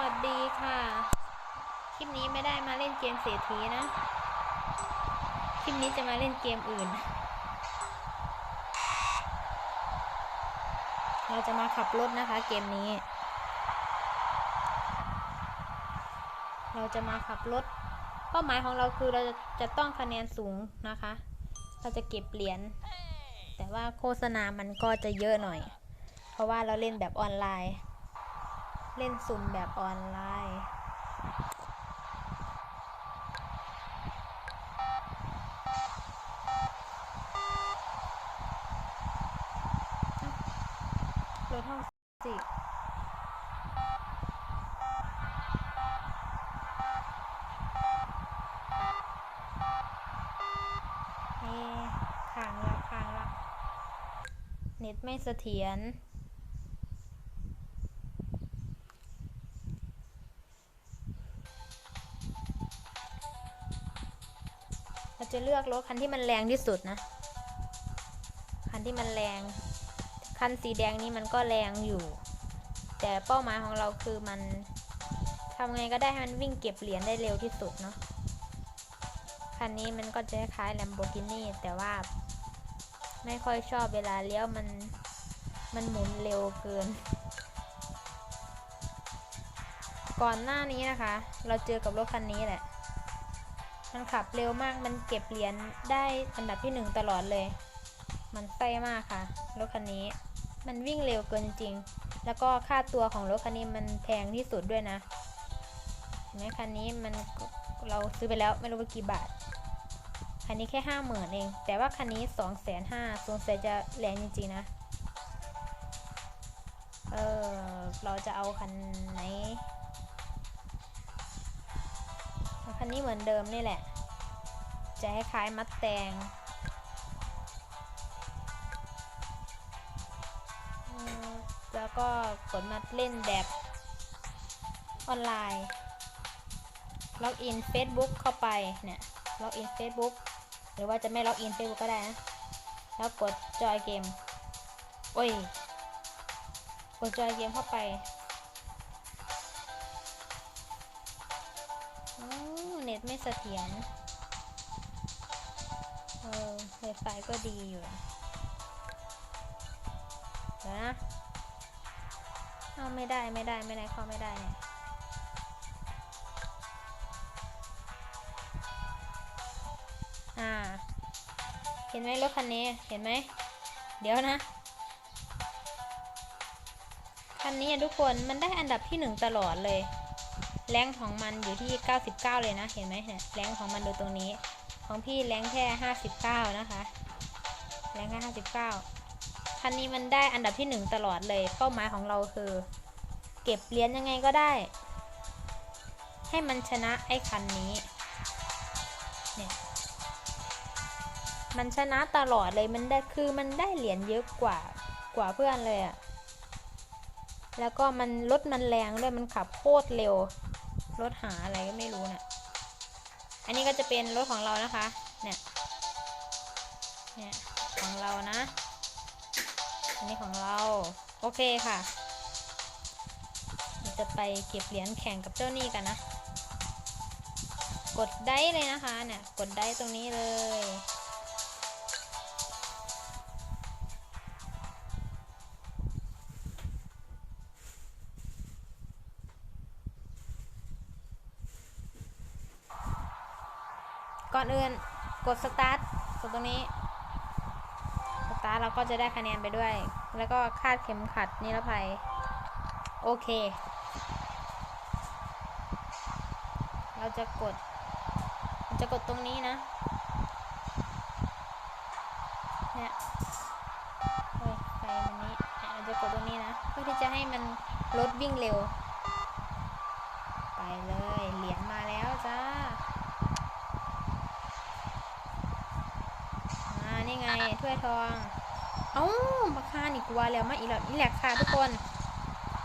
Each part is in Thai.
สวัสดีค่ะ คลิปนี้ไม่ได้มาเล่นเกมเศรษฐีนะ คลิปนี้จะมาเล่นเกมอื่น เราจะมาขับรถนะคะเกมนี้ เราจะมาขับรถ เป้าหมายของเราคือเราจะจะต้องคะแนนสูงนะคะ เราจะเก็บเหรียญ แต่ว่าโฆษณามันก็จะเยอะหน่อย เพราะว่าเราเล่นแบบออนไลน์ เล่นซุ่มแบบออนไลน์ รถห้องสิเอ๊ะค้างละค้างละ เน็ตไม่เสถียร จะเลือกรถคันที่มันแรงที่สุดนะ คันที่มันแรง คันสีแดงนี้มันก็แรงอยู่ แต่เป้าหมายของเราคือมันทำไงก็ได้ให้มันวิ่งเก็บเหรียญได้เร็วที่สุดเนาะ คันนี้มันก็จะคล้ายแลมโบกินี่แต่ว่าไม่ค่อยชอบเวลาเลี้ยวมันมันหมุนเร็วเกิน ก่อนหน้านี้นะคะ เราเจอกับรถคันนี้แหละ มันขับเร็วมาก มันเก็บเหรียญได้อันดับที่หนึ่งตลอดเลย มันไส้มากค่ะ รถคันนี้ มันวิ่งเร็วเกินจริง แล้วก็ค่าตัวของรถคันนี้มันแพงที่สุดด้วยนะเห็นไหมคันนี้มันเราซื้อไปแล้วไม่รู้ว่ากี่บาท คันนี้แค่ห้าหมื่นเอง แต่ว่าคันนี้สองแสนห้าสงสัยจะแรงจริงๆนะ เออเราจะเอาคันไหน อาคันนี้เหมือนเดิมนี่แหละ จะคล้ายมัดแตงแล้วก็กดมาเล่นแบบออนไลน์ล็อกอิน Facebook เข้าไปเนี่ยล็อกอิน Facebook หรือว่าจะไม่ล็อกอิน Facebook ก็ได้นะ แล้วกดจอยเกม โอ้ย กดจอยเกมเข้าไป สถียรเออไวไฟก็ดีอยู่เดี๋ยวนะเอาไม่ได้ไม่ได้ไม่ได้เข้าไม่ได้เนี่ยอ่า เห็นไหมรถคันนี้ เห็นไหม เดี๋ยวนะ คันนี้ทุกคนมันได้อันดับที่หนึ่งตลอดเลย แรงของมันอยู่ที่ 99 เลยนะ เห็นไหมเนี่ยแรงของมันดูตรงนี้ ของพี่แรงแค่ 59 นะคะ แรงแค่59 คันนี้มันได้อันดับที่หนึ่งตลอดเลย เป้าหมายของเราคือ เก็บเหรียญยังไงก็ได้ ให้มันชนะไอ้คันนี้ เนี่ย มันชนะตลอดเลย มันได้ คือมันได้เหรียญเยอะกว่ากว่าเพื่อนเลยอะ แล้วก็มันรถมันแรงด้วยมันขับโคตรเร็ว รถหาอะไรก็ไม่รู้เนะี่ยอันนี้ก็จะเป็นรถของเรานะคะ เนี่ย เนี่ยของเรานะ อันนี้ของเรา โอเคค่ะเราจะไปเก็บเหรียญแข่งกับเจ้านี่กันนะ กดได้เลยนะคะเนี่ย กดได้ตรงนี้เลย ก่อนอื่นกดสตาร์ทกดตรงนี้สตาร์ทเราก็จะได้คะแนนไปด้วย แล้วก็คาดเข็มขัดนิรภัย โอเค เราจะกด จะกดตรงนี้นะเนี่ยเฮ้ยไฟมันนี้เนี่ยเราจะกดตรงนี้นะ เพื่อที่จะให้มันรถวิ่งเร็ว ไปเลย เหรียญมาแล้วจ้า อ่า นี่ไง ถ้วย ทอง เอ้าราคานี่กลัวแล้วมาอีกแล้วนี่แหละค่ะทุกคน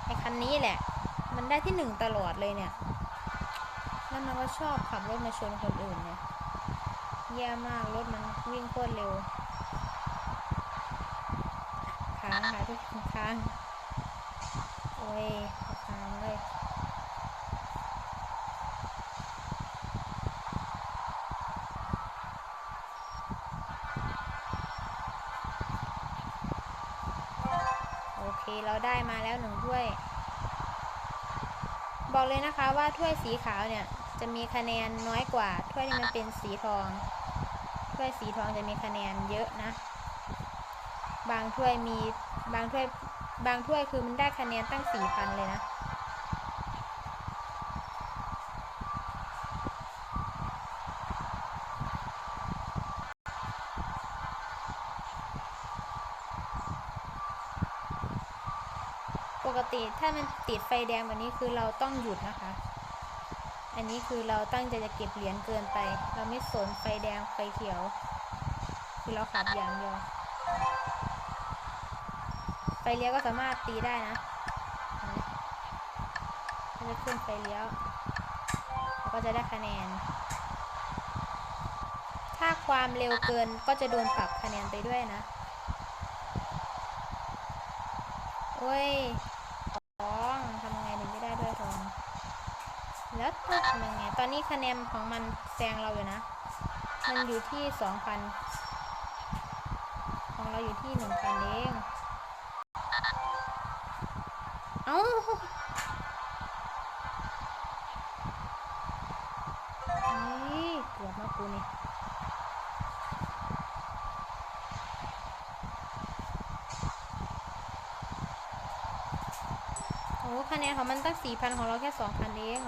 ไอคันนี้แหละ มันได้ที่หนึ่งตลอดเลยเนี่ยแล้วมันก็ชอบขับรถมาชนคนอื่นเนี่ยแย่มากรถมันวิ่งโคตรเร็วค้างค่ะทุกคนค้างโอ้ย เราได้มาแล้วหนึ่งถ้วย บอกเลยนะคะว่าถ้วยสีขาวเนี่ยจะมีคะแนนน้อยกว่า ถ้วยที่มันเป็นสีทอง ถ้วยสีทองจะมีคะแนนเยอะนะ บางถ้วยมีบางถ้วยบางถ้วยคือมันได้คะแนนตั้งสี่พันเลยนะ ปกติ ถ้ามันติดไฟแดงแบบนี้คือเราต้องหยุดนะคะ อันนี้คือเราตั้งใจจะเก็บเหรียญเกินไป เราไม่สนไฟแดงไฟเขียว คือเราขับอย่างเดียวไฟเลี้ยวก็สามารถตีได้นะเห็นไหมมันจะขึ้นไฟเลี้ยวแล้วก็จะได้คะแนน ถ้าความเร็วเกินก็จะโดนปรับคะแนนไปด้วยนะ โอ้ย ทองทำไงถึงจะได้ด้วยทอง แล้วจะทำยังไง ตอนนี้คะแนนของมันแซงเราอยู่นะ มันอยู่ที่สองพันของเราอยู่ที่หนึ่งพันเองเอ้านี่เกือบมากูนี่โอ้คะแนนของมันตั้งสี่พันของเราแค่สองพันเอง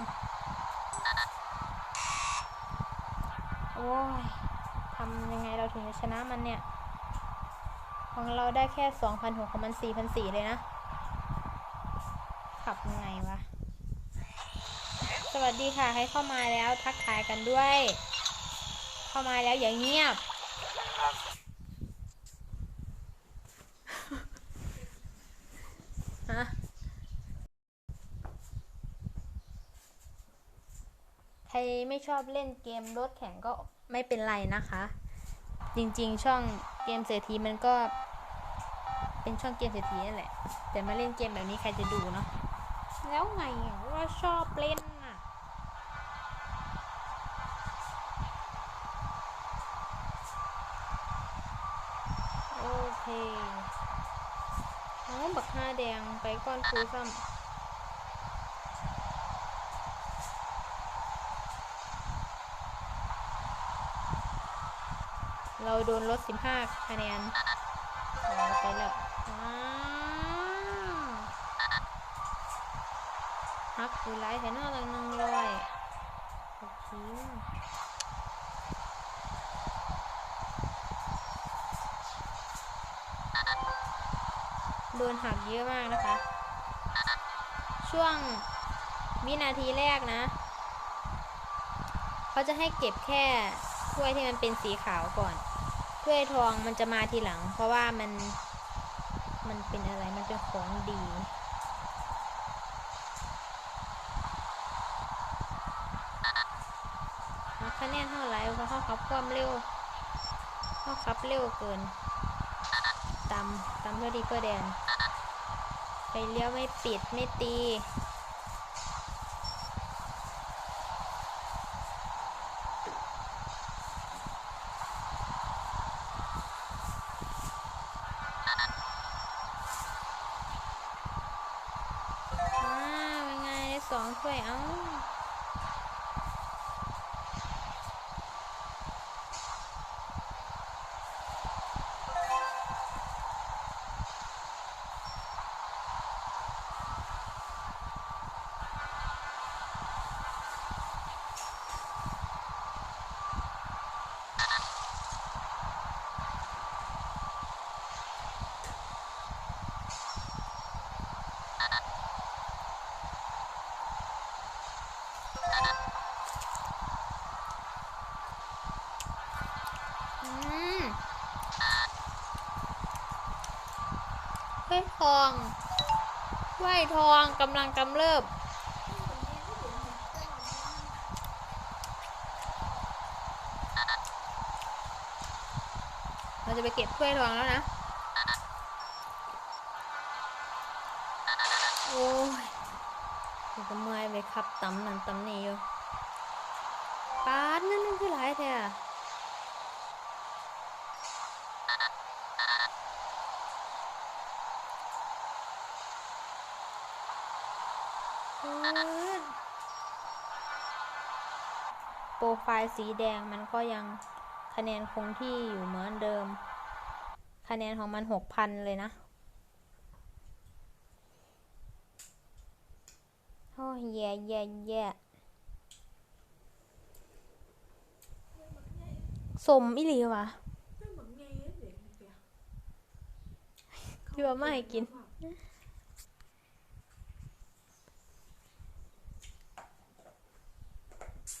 โอ้ ยทำยังไงเราถึงจะชนะมันเนี่ย ของเราได้แค่สองพันหกของมันสี่พันสี่เลยนะ ขับยังไงวะ สวัสดีค่ะให้เข้ามาแล้วทักทายกันด้วย เข้ามาแล้วอย่าเงียบฮะใครไม่ชอบเล่นเกมรถแข่งก็ ไม่เป็นไรนะคะ จริงๆ ช่องเกมเศรษฐีมันก็ เป็นช่องเกมเศรษฐีนั่นแหละ แต่มาเล่นเกมแบบนี้ใครจะดูเนาะแล้วไงว่าชอบเล่นอะ โอเคเอาบักห้าแดงไปก้อนฟูซ้ำ เราโดนลด 15 คะแนนไปแล้วฮักกูไลท์แถนอกตังนึงรอยโอเคโดนหักเยอะมากนะคะ ช่วงวินาทีแรกนะ เขาจะให้เก็บแค่ถ้วยที่มันเป็นสีขาวก่อน ถ้วยทองมันจะมาทีหลัง เพราะว่ามันมันเป็นอะไรมันเป็นของดีเอาคะแนนเท่าไหร่เพราะเขาขับความเร็วเขาขับเร็วเกินตำตำเพื่อดีเพื่อแดนไปเลี้ยวไม่ปิดไม่ตี ว้าวเป็นไงได้สองถ้วย เอ้า อืม เฮ้ยทองไหวทองกำลังกำเริบเราจะไปเก็บถ้วยทองแล้วนะ โอ้ยก็เมื่อยไปขับตำนั่นตำนี่อยู่ปาดนั่นนั่นคือหลายแท้ อะปืดโปรไฟล์สีแดงมันก็ยังคะแนนคงที่อยู่เหมือนเดิม คะแนนของมันหกพันเลยนะโอ้ยแย่แย่แย่สมอีหลีวะไม่เหมือนไงเด็กเดียวพี่ว่าไม่ให้กิน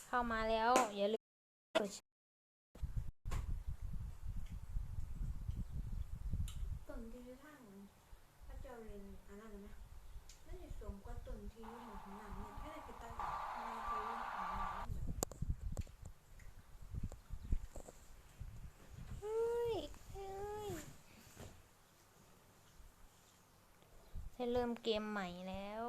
เข้ามาแล้ว อย่าลืมกดต้นที่ทางพระเจ้าเรียนอันนั้นไหมไม่ได้สมกว่าต้นที่อยู่ของหนังเนี่ยแค่ได้ไปตัดในเรื่องของหนังเฮ้ยเฮ้ยให้เริ่มเกมใหม่แล้ว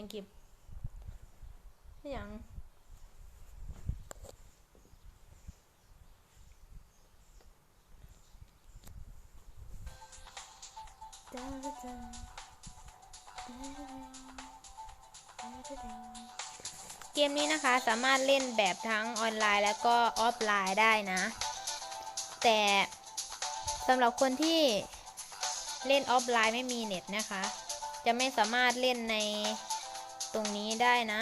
เห็นยังเก็บเห็นยังเกมนี้นะคะสามารถเล่นแบบทั้งออนไลน์แล้วก็ออฟไลน์ได้นะ แต่สำหรับคนที่เล่นออฟไลน์ไม่มีเน็ตนะคะ จะไม่สามารถเล่นใน ตรงนี้ได้นะ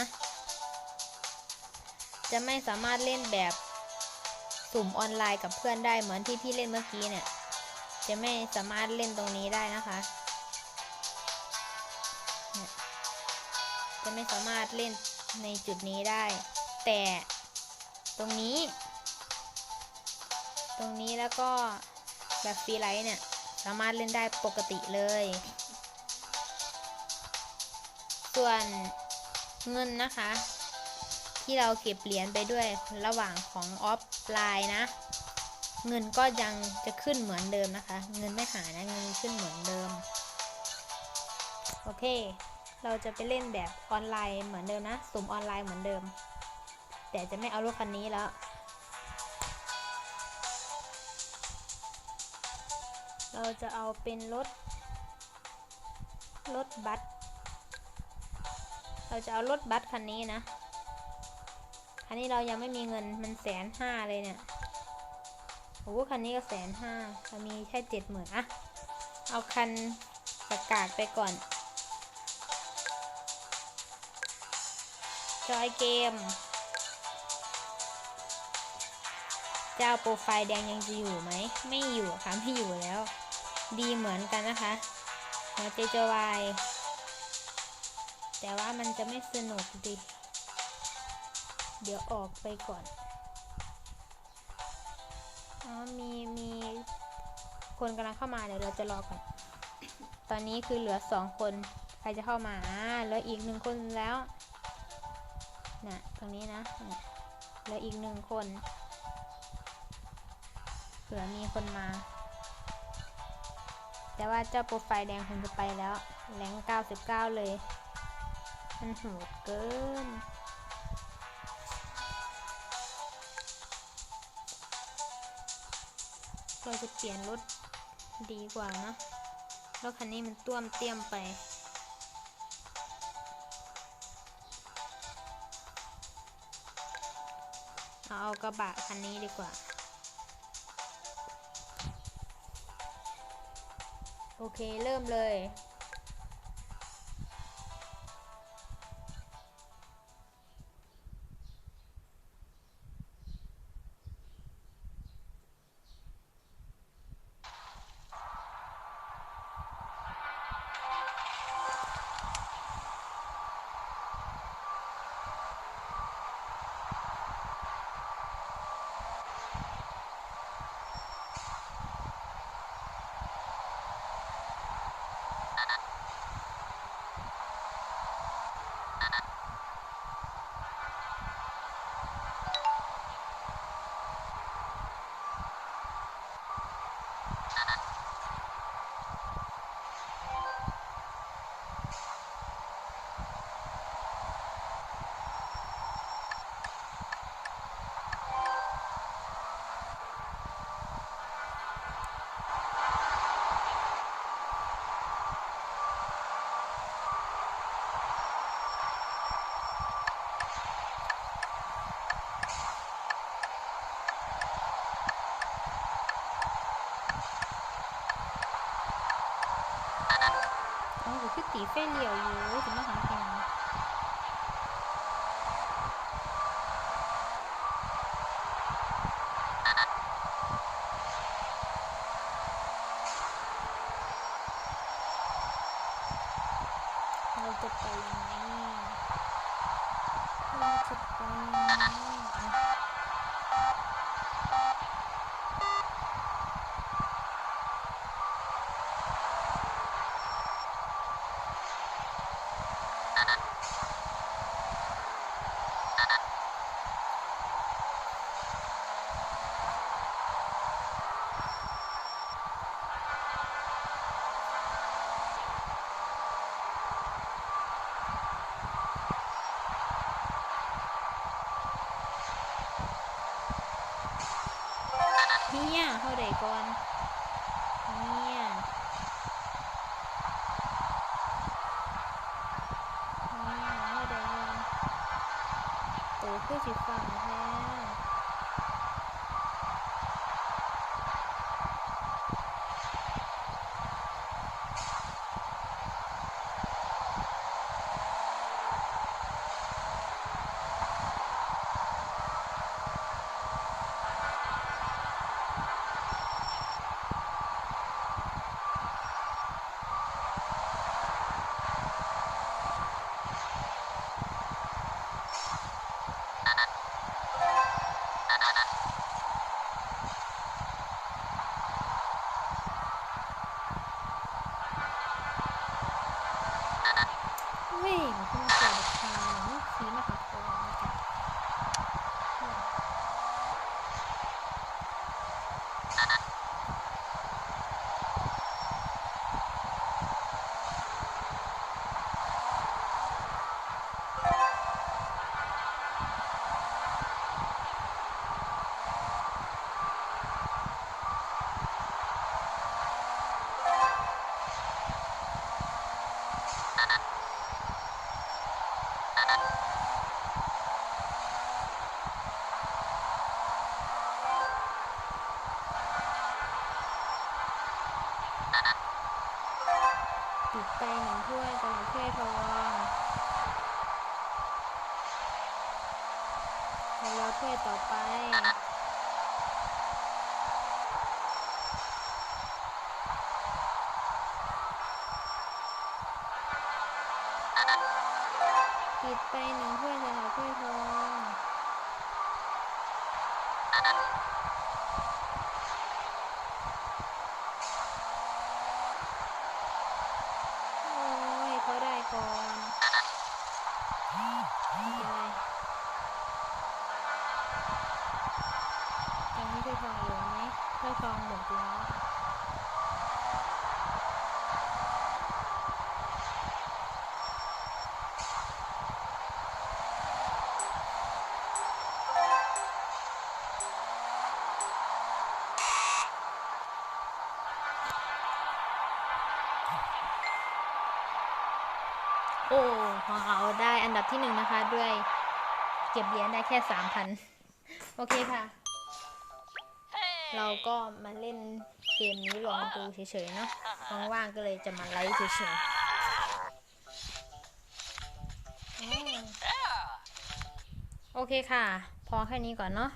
จะไม่สามารถเล่นแบบสุ่มออนไลน์กับเพื่อนได้เหมือนที่พี่เล่นเมื่อกี้เนี่ย จะไม่สามารถเล่นตรงนี้ได้นะคะ จะไม่สามารถเล่นในจุดนี้ได้ แต่ตรงนี้ ตรงนี้แล้วก็แบบฟรีไลท์เนี่ย สามารถเล่นได้ปกติเลย ส่วนเงินนะคะ ที่เราเก็บเหรียญไปด้วยระหว่างของออฟไลน์นะ เงินก็ยังจะขึ้นเหมือนเดิมนะคะ เงินไม่หายนะเงินขึ้นเหมือนเดิม โอเค เราจะไปเล่นแบบออนไลน์เหมือนเดิมนะสุ่มออนไลน์เหมือนเดิม แต่จะไม่เอารถคันนี้แล้วเราจะเอาเป็นรถ รถบัส เราจะเอารถบัสคันนี้นะ คันนี้เรายังไม่มีเงินมันแสนห้าเลยเนี่ย โอ้โหคันนี้ก็แสนห้าเรามีแค่เจ็ดหมื่นอะเอาคันกากากไปก่อน จอยเกม เจ้าโปรไฟล์แดงยังจะอยู่ไหม ไม่อยู่ค่ะ ไม่อยู่แล้ว ดีเหมือนกันนะคะหัวใจจวาย แต่ว่ามันจะไม่สนุกดิ เดี๋ยวออกไปก่อน อ๋อ มีมีคนกำลังเข้ามาเดี๋ยวเราจะรอก่อน ตอนนี้คือเหลือสองคน ใครจะเข้ามาอ่าเหลืออีกหนึ่งคนแล้วน่ะตรงนี้นะนะเหลืออีกหนึ่งคน เผื่อมีคนมา แต่ว่าเจ้าโปรไฟล์แดงคงจะไปแล้วแรง99 เลย มันโหดเกินเราจะเปลี่ยนรถดีกว่านะรถคันนี้มันต้วมเตี้ยมไปเอาเอากระบะคันนี้ดีกว่า โอเคเริ่มเลย ตีเฟ้เหลียวอยู่ถึงมาหาเพลงเราจะไปยังไงเราจะไปยังไง เฮียเขาใดก่อนเฮียเฮียเขาใดก่อนโตคือสิฟังแท้เว้ยมันเพิ่งเกิดทางสีมาหาโตนะคะติดไปหนึ่งถ้วยตลอดถ้วยทองเดี๋ยวรอถ้วยต่อไป ติดไปหนึ่งถ้วยสำหรับถ้วยทองโอ้ยเขาได้ก่อนไม่เป็นไรตอนนี้ถ้วยทองเหลือไหมถ้วยทองหมดแล้ว โอ้ของเราได้อันดับที่หนึ่งนะคะ ด้วยเก็บเหรียญได้แค่สามพันโอเคค่ะ เราก็มาเล่นเกมนี้ลองดูเฉยๆเนาะว่างๆก็เลยจะมาไลฟ์เฉยๆอ๋อโอเคค่ะ พอแค่นี้ก่อนเนาะ